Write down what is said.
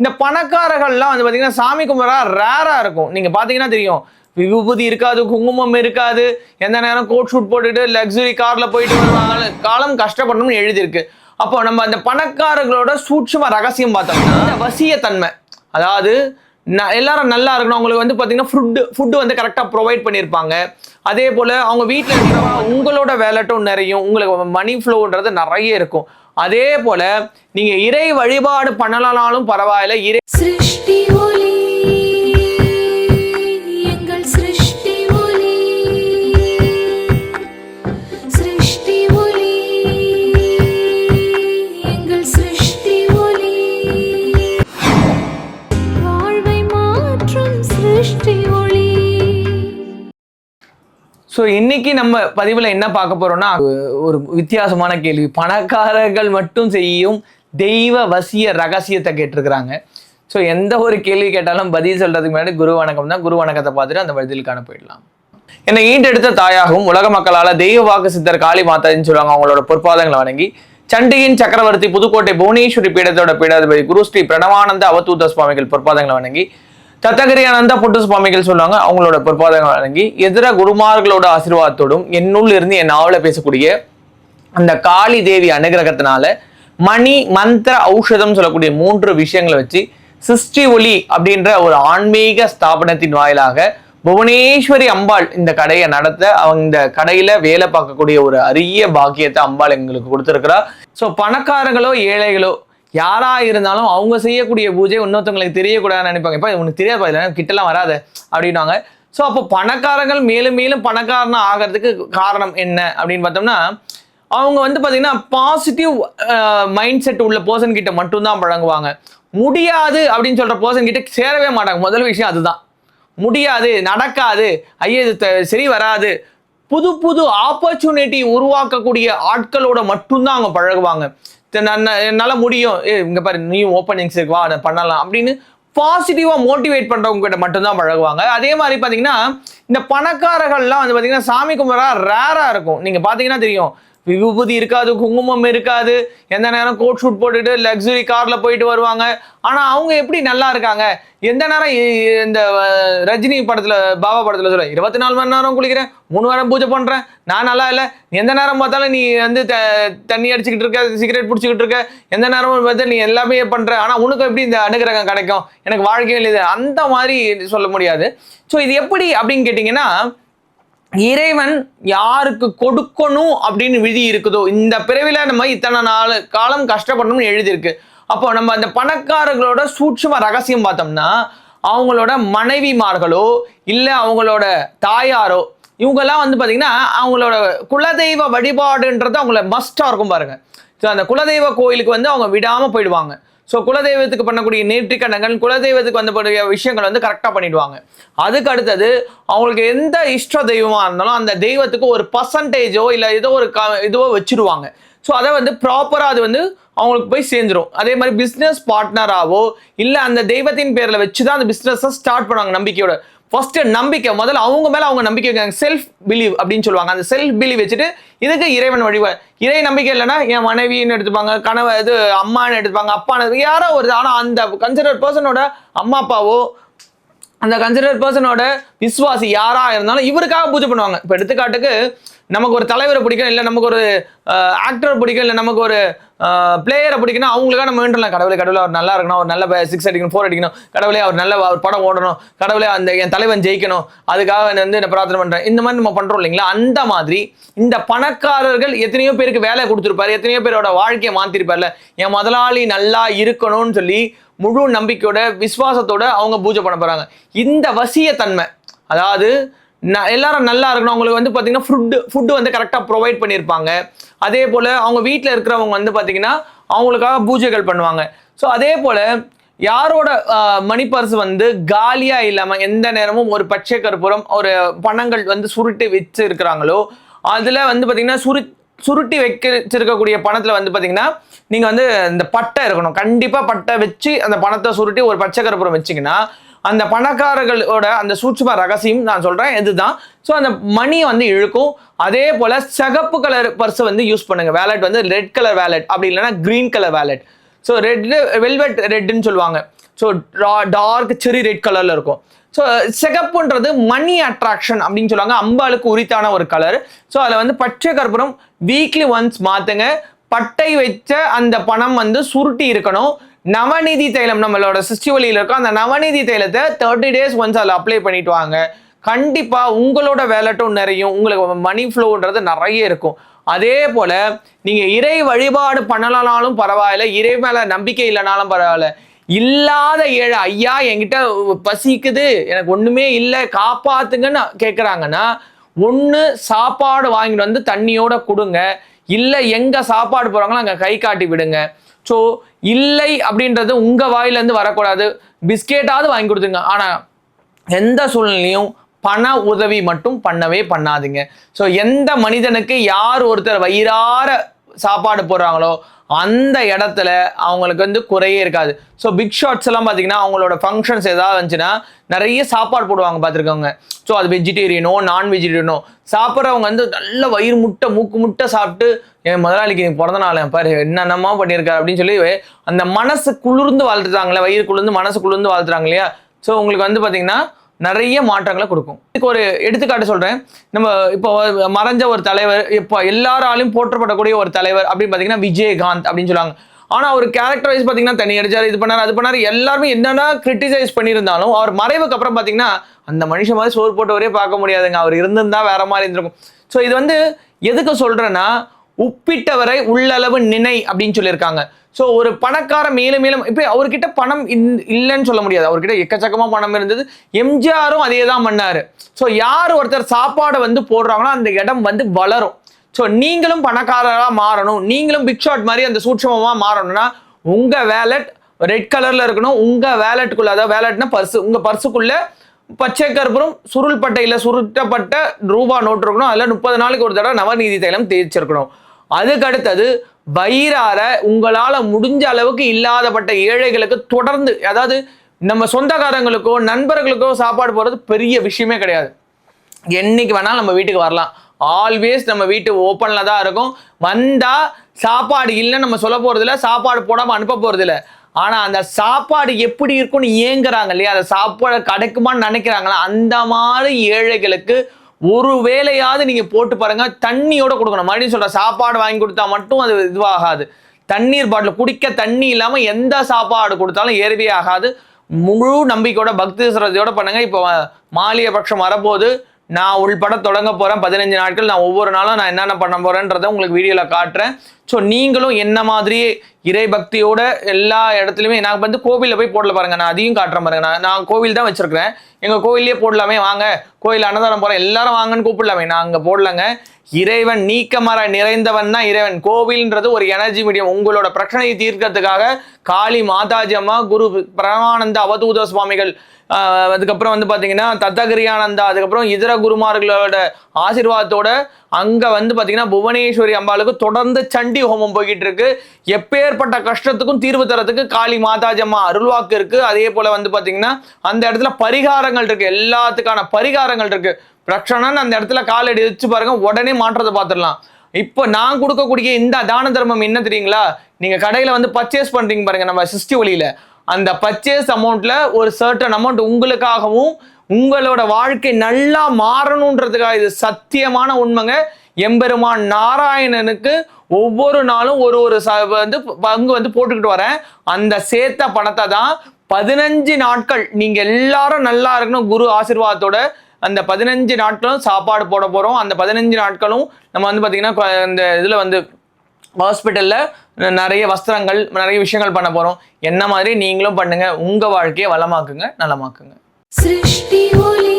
இந்த பணக்காரர்கள்லாம் வந்து பார்த்தீங்கன்னா சாமி கும்பிட்றா ரேராக இருக்கும். நீங்கள் பார்த்தீங்கன்னா தெரியும். விபூதி இருக்காது குங்குமம் இருக்காது. எந்த நேரம் கோட் ஷூட் போட்டுட்டு லக்ஸுரி காரில் போயிட்டு வருவாங்க. காலம் கஷ்டப்படணும்னு எழுதியிருக்கு. அப்போ நம்ம அந்த பணக்காரர்களோட சூட்சம ரகசியம் பார்த்தோம்னா இந்த வசியத்தன்மை. அதாவது ந- எல்லாரும் நல்லா இருக்கணும். அவங்களுக்கு வந்து பார்த்தீங்கன்னா ஃபுட்டு ஃபுட்டு வந்து கரெக்டாக ப்ரொவைட் பண்ணியிருப்பாங்க. அதே போல் அவங்க வீட்டில் இருக்கிறவங்க உங்களோட வேலட்டும் நிறையும். உங்களுக்கு மணி ஃப்ளோன்றது நிறைய இருக்கும். அதே போல் நீங்கள் இறை வழிபாடு பண்ணலனாலும் பரவாயில்ல இறை சிருஷ்டி ஒளி ஸோ இன்னைக்கு நம்ம பதிவில் என்ன பார்க்க போறோம்னா ஒரு வித்தியாசமான கேள்வி. பணக்காரர்கள் மட்டும் செய்யும் தெய்வ வசிய ரகசியத்தை கேட்டிருக்கிறாங்க. ஸோ எந்த ஒரு கேள்வி கேட்டாலும் பதில் சொல்றதுக்கு முன்னாடி குரு வணக்கம் தான். குரு வணக்கத்தை பார்த்துட்டு அந்த பதிலுக்கான போயிடலாம் என்னை ஈண்டெடுத்த தாயாகவும் உலக மக்களால் தெய்வ வாக்கு சித்தர் காளி மாதான்னு சொல்லுவாங்க அவங்களோட பொற்பாதங்களை வணங்கி சண்டியின் சக்கரவர்த்தி புதுக்கோட்டை புவனேஸ்வரி பீடத்தோட பீடாதிபதி குரு ஸ்ரீ பிரணவானந்த அவதூத சுவாமிகள் பொற்பாதங்களை வணங்கி தத்தகிரி அனந்த புட்டு சுவாமிகள் சொல்லுவாங்க அவங்களோட பொற்பாதங்களை வழங்கி எதிர குருமார்களோட ஆசீர்வாதத்தோடும் என்னுள் இருந்து என் நாவல பேசக்கூடிய அந்த காளி தேவி அனுகிரகத்தினால மணி மந்திர ஔஷதம் சொல்லக்கூடிய மூன்று விஷயங்களை வச்சு சிஸ்டி ஒளி அப்படின்ற ஒரு ஆன்மீக ஸ்தாபனத்தின் வாயிலாக புவனேஸ்வரி அம்பாள் இந்த கடையை நடத்த அவங்க இந்த கடையில வேலை பார்க்கக்கூடிய ஒரு அரிய பாக்கியத்தை அம்பாள் எங்களுக்கு கொடுத்துருக்கிறா. ஸோ பணக்காரங்களோ ஏழைகளோ யாரா இருந்தாலும் அவங்க செய்யக்கூடிய பூஜை இன்னொருத்தவங்களுக்கு தெரியக்கூடாதுன்னு நினைப்பாங்க. இப்போ உனக்கு தெரியாது பாரு, கிட்டலாம் வராது அப்படின்வாங்க ஸோ அப்போ பணக்காரங்கள் மேலும் மேலும் பணக்காரனாக ஆகிறதுக்கு காரணம் என்ன அப்படின்னு பார்த்தோம்னா அவங்க வந்து பார்த்தீங்கன்னா பாசிட்டிவ் மைண்ட் செட் உள்ள பர்சன் கிட்ட மட்டும்தான் பழங்குவாங்க முடியாது அப்படின்னு சொல்ற பர்சன் கிட்ட சேரவே மாட்டாங்க. முதல் விஷயம் அதுதான். முடியாது நடக்காது. ஐயோ இது சரி வராது. புது புது ஆப்பர்ச்சுனிட்டி உருவாக்கக்கூடிய ஆட்களோட மட்டும்தான் அவங்க பழகுவாங்க. என்னால் முடியும். ஏ இங்கே பாரு நீயும் ஓப்பனிங்ஸ் இருக்குவா வா பண்ணலாம் அப்படின்னு பாசிட்டிவாக மோட்டிவேட் பண்ணுறவங்க கிட்ட மட்டும்தான் பழகுவாங்க. அதே மாதிரி பார்த்தீங்கன்னா இந்த பணக்காரர்கள்லாம் வந்து பார்த்தீங்கன்னா சாமி கும்பிட்றா ரேராக இருக்கும். நீங்கள் பார்த்தீங்கன்னா தெரியும். விபூதி இருக்காது குங்குமம் இருக்காது. எந்த நேரம் கோட் ஷூட் போட்டுட்டு லக்ஸுரி கார்ல போயிட்டு வருவாங்க. ஆனா அவங்க எப்படி நல்லா இருக்காங்க? எந்த நேரம் இந்த ரஜினி படத்துல பாபா படத்துல சொல்ல இருபத்தி நாலு மணி நேரம் குளிக்கிறேன் மூணு வாரம் பூஜை பண்றேன் நான் நல்லா இல்லை. எந்த நேரம் பார்த்தாலும் நீ வந்து த- தண்ணி அடிச்சுக்கிட்டு இருக்க சிகரெட் பிடிச்சிக்கிட்டு இருக்க எந்த நேரமும் பார்த்து நீ எல்லாமே பண்ற. ஆனா உனக்கு எப்படி இந்த அனுகிரகம் கிடைக்கும்? எனக்கு வாழ்க்கையில் இது. அந்த மாதிரி சொல்ல முடியாது. ஸோ இது எப்படி அப்படின்னு கேட்டிங்கன்னா இறைவன் யாருக்கு கொடுக்கணும் அப்படின்னு விதி இருக்குதோ இந்த பிறவில நம்ம இத்தனை நாள் காலம் கஷ்டப்படணும்னு எழுதியிருக்கு. அப்போ நம்ம அந்த பணக்காரர்களோட சூட்சம ரகசியம் பார்த்தோம்னா அவங்களோட மனைவிமார்களோ இல்லை அவங்களோட தாயாரோ இவங்கெல்லாம் வந்து பார்த்தீங்கன்னா அவங்களோட குலதெய்வ வழிபாடுன்றது அவங்கள மஸ்டாக இருக்கும் பாருங்க. ஸோ அந்த குலதெய்வ கோயிலுக்கு வந்து அவங்க விடாமல் போயிடுவாங்க. ஸோ குலதெய்வத்துக்கு பண்ணக்கூடிய நேர்த்திக்கடன்கள் குலதெய்வத்துக்கு வந்தக்கூடிய விஷயங்கள் வந்து கரெக்டாக பண்ணிடுவாங்க. அதுக்கு அடுத்தது அவங்களுக்கு எந்த இஷ்ட தெய்வமாக இருந்தாலும் அந்த தெய்வத்துக்கு ஒரு பர்சன்டேஜோ இல்லை ஏதோ ஒரு க இதுவோ வச்சுருவாங்க. ஸோ அதை வந்து ப்ராப்பராக அது வந்து அவங்களுக்கு போய் சேர்ந்துரும். அதே மாதிரி பிஸ்னஸ் பார்ட்னராகவோ இல்லை அந்த தெய்வத்தின் பேரில் வச்சு தான் அந்த பிஸ்னஸை ஸ்டார்ட் பண்ணுவாங்க நம்பிக்கையோட. ஃபர்ஸ்ட் நம்பிக்கை. முதல்ல அவங்க மேல அவங்க நம்பிக்கை வைக்காங்க செல்ஃப் பிலீவ் அப்படின்னு சொல்லுவாங்க. அந்த செல்ஃப் பிலீவ் வச்சுட்டு இதுக்கு இறைவன் வழிபாடு இறை நம்பிக்கை இல்லைன்னா என் மனைவின்னு எடுத்துப்பாங்க கணவன் இது அம்மான்னு எடுத்துப்பாங்க அப்பான்னு யாரோ ஒரு ஆனால் அந்த கன்சிடர் பர்சனோட அம்மா அப்பாவோ அந்த கன்சிடர் பர்சனோட விசுவாசி யாரா இருந்தாலும் இவருக்காக பூஜை பண்ணுவாங்க. இப்போ எடுத்துக்காட்டுக்கு நமக்கு ஒரு தலைவரை பிடிக்கும் இல்லை நமக்கு ஒரு ஆக்டர் பிடிக்கும் இல்லை நமக்கு ஒரு பிளேயரை பிடிக்கணும் அவங்களுக்காக நம்ம வேண்டலாம் கடவுளே கடவுளே அவர் நல்லா இருக்கணும். அவர் நல்ல சிக்ஸ் அடிக்கணும் ஃபோர் அடிக்கணும். கடவுளே அவர் நல்ல அவர் படம் ஓடணும். கடவுளே அந்த என் தலைவன் ஜெயிக்கணும். அதுக்காக நான் வந்து நான் பிரார்த்தனை பண்ணுறேன் இந்த மாதிரி நம்ம பண்ணுறோம் இல்லைங்களா? அந்த மாதிரி இந்த பணக்காரர்கள் எத்தனையோ பேருக்கு வேலை கொடுத்துருப்பாரு. எத்தனையோ பேரோட வாழ்க்கையை மாற்றிருப்பார்ல என் முதலாளி நல்லா இருக்கணும்னு சொல்லி முழு நம்பிக்கையோட விசுவாசத்தோட அவங்க பூஜை பண்ண போகிறாங்க இந்த வசியத்தன்மை அதாவது எல்லாரும் நல்லா இருக்கணும். அவங்களுக்கு வந்து பார்த்தீங்கன்னா ஃபுட்டு ஃபுட்டு வந்து கரெக்டாக ப்ரொவைட் பண்ணியிருப்பாங்க அதே போல் அவங்க வீட்டில் இருக்கிறவங்க வந்து பார்த்தீங்கன்னா அவங்களுக்காக பூஜைகள் பண்ணுவாங்க. ஸோ அதே போல் யாரோட மணி பர்ஸ் வந்து காலியாக இல்லாமல் எந்த நேரமும் ஒரு பச்சை கற்பூரம் ஒரு பணங்கள் வந்து சுருட்டி வச்சு இருக்கிறாங்களோ அதில் வந்து பார்த்தீங்கன்னா சுரு சுருட்டி வைக்க வச்சிருக்கக்கூடிய பணத்தில் வந்து பார்த்தீங்கன்னா நீங்கள் வந்து இந்த பட்டை இருக்கணும். கண்டிப்பாக பட்டை வச்சு அந்த பணத்தை சுருட்டி ஒரு பச்சை கற்பூரம் வச்சிங்கன்னா அந்த பணக்காரர்களோட அந்த சூட்சும ரகசியம் நான் சொல்கிறேன் இதுதான். ஸோ அந்த மணி வந்து இழுக்கும். அதே போல் சிகப்பு கலர் பர்ஸை வந்து யூஸ் பண்ணுங்க. வேலட் வந்து ரெட் கலர் வேலட் அப்படி இல்லைன்னா green colour velvet so red velvet ரெட்டுன்னு சொல்லுவாங்க. ஸோ டார்க் செரி ரெட் கலரில் இருக்கும். ஸோ சிகப்புன்றது மணி அட்ராக்ஷன் அப்படின்னு சொல்லுவாங்க. அம்பாளுக்கு உரித்தான ஒரு கலர் ஸோ அதில் வந்து பச்சை கற்பூரம் வீக்லி ஒன்ஸ் மாற்றுங்க பட்டை வச்ச அந்த பணம் வந்து சுருட்டி இருக்கணும். நவநிதி தைலம் நம்மளோட சிஸ்டி வழியில் இருக்கும். அந்த நவநிதி தைலத்தை தேர்ட்டி டேஸ் ஒன்ஸ் அதில் அப்ளை பண்ணிட்டு வாங்க. கண்டிப்பாக உங்களோட வேலட்டும் நிறையும். உங்களுக்கு மணி ஃப்ளோன்றது நிறைய இருக்கும். அதே போல நீங்க இறை வழிபாடு பண்ணலனாலும் பரவாயில்ல. இறை மேல நம்பிக்கை இல்லைனாலும் பரவாயில்ல. இல்லாத ஏழை ஐயா என்கிட்ட பசிக்குது. எனக்கு ஒண்ணுமே இல்லை. காப்பாத்துங்கன்னு கேட்குறாங்கன்னா ஒன்று சாப்பாடு வாங்கிட்டு வந்து தண்ணியோட கொடுங்க. இல்லை எங்க சாப்பாடு போறாங்களோ அங்கே கை காட்டி விடுங்க. ஸோ இல்லை அப்படின்றது உங்கள் வாயிலேருந்து வரக்கூடாது. பிஸ்கெட்டாவது வாங்கி கொடுத்துங்க ஆனால் எந்த சூழ்நிலையும் பண உதவி மட்டும் பண்ணவே பண்ணாதுங்க. ஸோ எந்த மனிதனுக்கு யார் ஒருத்தர் வயிறார சாப்பாடு போடுறாங்களோ அந்த இடத்துல அவங்களுக்கு வந்து குறையே இருக்காது. ஸோ பிக் ஷாட்ஸ் எல்லாம் பார்த்தீங்கன்னா அவங்களோட ஃபங்க்ஷன்ஸ் ஏதாவது வந்துச்சுன்னா நிறைய சாப்பாடு போடுவாங்க பார்த்துருக்கோங்க ஸோ அது வெஜிடேரியனோ நான் வெஜிடேரியனோ சாப்பிட்றவங்க வந்து நல்ல வயிறு முட்டை மூக்கு முட்டை சாப்பிட்டு என் முதலாளிக்கு நீ பிறந்த நாள் பாரு என்னென்னமா பண்ணியிருக்காரு அப்படின்னு சொல்லி அந்த மனசு குளிர்ந்து வாழ்த்துறாங்களே வயிறு குளிர்ந்து மனசு குளிர்ந்து வாழ்த்துறாங்க இல்லையா? ஸோ உங்களுக்கு வந்து பார்த்தீங்கன்னா நிறைய மாற்றங்களை கொடுக்கும். இதுக்கு ஒரு எடுத்துக்காட்டு சொல்றேன். நம்ம இப்போ மறைஞ்ச ஒரு தலைவர் இப்போ எல்லாராலையும் போற்றப்படக்கூடிய ஒரு தலைவர் அப்படின்னு பார்த்தீங்கன்னா விஜயகாந்த் அப்படின்னு சொல்லுவாங்க. ஆனால் அவர் கேரக்டர் வைஸ் பார்த்தீங்கன்னா தனி அடிச்சார் இது பண்ணார் அது பண்ணாரு எல்லாருமே என்னென்ன கிரிட்டிசைஸ் பண்ணியிருந்தாலும் அவர் மறைவுக்கு அப்புறம் பார்த்தீங்கன்னா அந்த மனுஷன் மாதிரி சோறு போட்டவரே பார்க்க முடியாதுங்க. அவர் இருந்திருந்தா வேற மாதிரி இருந்திருக்கும். ஸோ இது வந்து எதுக்கு சொல்றேன்னா உப்பிட்டவரை உள்ளளவு நினை அப்படின்னு சொல்லியிருக்காங்க. ஸோ ஒரு பணக்கார மேலும் மேலும் இப்போ அவர்கிட்ட பணம் இல்லைன்னு சொல்ல முடியாது. அவர்கிட்ட எக்கச்சக்கமாக பணம் இருந்தது. எம்ஜிஆரும் அதே தான் பண்ணார். ஸோ யார் ஒருத்தர் சாப்பாடை வந்து போடுறாங்களோ அந்த இடம் வந்து வளரும். ஸோ நீங்களும் பணக்காரராக மாறணும். நீங்களும் பிக் ஷாட் மாதிரி அந்த சூட்சமமாக மாறணும்னா உங்கள் வேலட் ரெட் கலரில் இருக்கணும். உங்கள் வேலட்டுக்குள்ள அதாவது வேலட்னா பர்ஸ் உங்கள் பர்ஸுக்குள்ளே பச்சை கற்பூரம் சுருள்பட்டையில் சுருட்டப்பட்ட ரூபா நோட்டு இருக்கணும். அதில் முப்பது நாளைக்கு ஒரு தடவை நவநீதி தைலம் தேய்ச்சிருக்கணும். அதுக்கு அடுத்தது வயிறார உங்களால முடிஞ்ச அளவுக்கு இல்லாதப்பட்ட ஏழைகளுக்கு தொடர்ந்து அதாவது நம்ம சொந்தக்காரங்களுக்கோ நண்பர்களுக்கோ சாப்பாடு போடுறது பெரிய விஷயமே கிடையாது. என்னைக்கு வேணாலும் நம்ம வீட்டுக்கு வரலாம். ஆல்வேஸ் நம்ம வீட்டு ஓப்பனில் தான் இருக்கும். வந்தா சாப்பாடு இல்லைன்னு நம்ம சொல்ல போறது சாப்பாடு போடாம அனுப்ப போறது ஆனால் ஆனா அந்த சாப்பாடு எப்படி இருக்கும்னு ஏங்குறாங்க இல்லையா? அந்த சாப்பாடு கிடைக்குமான்னு நினைக்கிறாங்களா? அந்த மாதிரி ஏழைகளுக்கு ஒரு வேலையாவது நீங்க போட்டு பாருங்க தண்ணியோட கொடுக்கணும். மறுபடியும் சொல்ற சாப்பாடு வாங்கி கொடுத்தா மட்டும் அது இதுவாகாது. தண்ணீர் பாட்டில் குடிக்க தண்ணி இல்லாம எந்த சாப்பாடு கொடுத்தாலும் ஏறவே ஆகாது. முழு நம்பிக்கையோட பக்தி சிரத்தையோட பண்ணுங்க. இப்போ மாலிய பட்சம் வரப்போது நான் உள்பட தொடங்க போறேன். பதினஞ்சு நாட்கள் நான் ஒவ்வொரு நாளும் நான் என்னென்ன பண்ண போறேன்றதை உங்களுக்கு வீடியோல காட்டுறேன். ஸோ நீங்களும் என்ன மாதிரியே இறை பக்தியோட எல்லா இடத்துலையுமே நான் வந்து கோவிலில் போய் போடல பாருங்க. நான் அதையும் காட்டுறேன் பாருங்க. நான் நான் கோவில் தான் வச்சிருக்கிறேன். எங்கள் கோவிலே போடலாமே வாங்க. கோயில் அன்னதானம் போகிறேன் எல்லாரும் வாங்கன்னு கூப்பிடலாமே. நான் அங்கே போடலங்க. இறைவன் நீக்கமர நிறைந்தவன் தான் இறைவன். கோவில்ன்றது ஒரு எனர்ஜி மீடியம் உங்களோட பிரச்சனையை தீர்க்கறதுக்காக காளி மாதாஜி அம்மா குரு பிரமானந்த அவதூத சுவாமிகள் அதுக்கப்புறம் வந்து பார்த்தீங்கன்னா தத்தகிரியானந்தா அதுக்கப்புறம் இதர குருமார்களோட ஆசீர்வாதத்தோட அங்கே வந்து பார்த்தீங்கன்னா புவனேஸ்வரி அம்பாளுக்கு தொடர்ந்து சண்டி ஹோமம் போய்கிட்டு இருக்கு எப்பேற்பட்ட கஷ்டத்துக்கும் தீர்வு தரத்துக்கு காளி மாதாஜம்மா அருள்வாக்கு இருக்கு. அதே போல வந்து பாத்தீங்கன்னா அந்த இடத்துல பரிகாரங்கள் இருக்கு. எல்லாத்துக்கான பரிகாரங்கள் இருக்கு. பிரச்சனைன்னு அந்த இடத்துல காலடி வச்சு பாருங்க உடனே மாற்றத்தை பார்த்துடலாம் இப்போ நான் கொடுக்கக்கூடிய இந்த தான தர்மம் என்ன தெரியுங்களா? நீங்க கடையில வந்து பர்ச்சேஸ் பண்றீங்க பாருங்க நம்ம சிஸ்டி வழியில. அந்த பர்ச்சேஸ் அமௌண்ட்ல ஒரு சர்டன் அமௌண்ட் உங்களுக்காகவும் உங்களோட வாழ்க்கை நல்லா மாறணுன்றதுக்காக இது சத்தியமான உண்மைங்க. எம்பெருமான் நாராயணனுக்கு ஒவ்வொரு நாளும் ஒரு ஒரு ச வந்து பங்கு வந்து போட்டுக்கிட்டு வரேன். அந்த சேர்த்த பணத்தை தான் பதினஞ்சு நாட்கள் நீங்கள் எல்லாரும் நல்லா இருக்கணும் குரு ஆசிர்வாதத்தோட அந்த பதினஞ்சு நாட்களும் சாப்பாடு போட போகிறோம் அந்த பதினஞ்சு நாட்களும் நம்ம வந்து பார்த்திங்கன்னா இந்த இதில் வந்து ஹாஸ்பிட்டலில் நிறைய வஸ்திரங்கள் நிறைய விஷயங்கள் பண்ண போகிறோம் என்ன மாதிரி நீங்களும் பண்ணுங்கள் உங்கள் வாழ்க்கையை வளமாக்குங்க நலமாக்குங்க. சிருஷ்டி ஒலி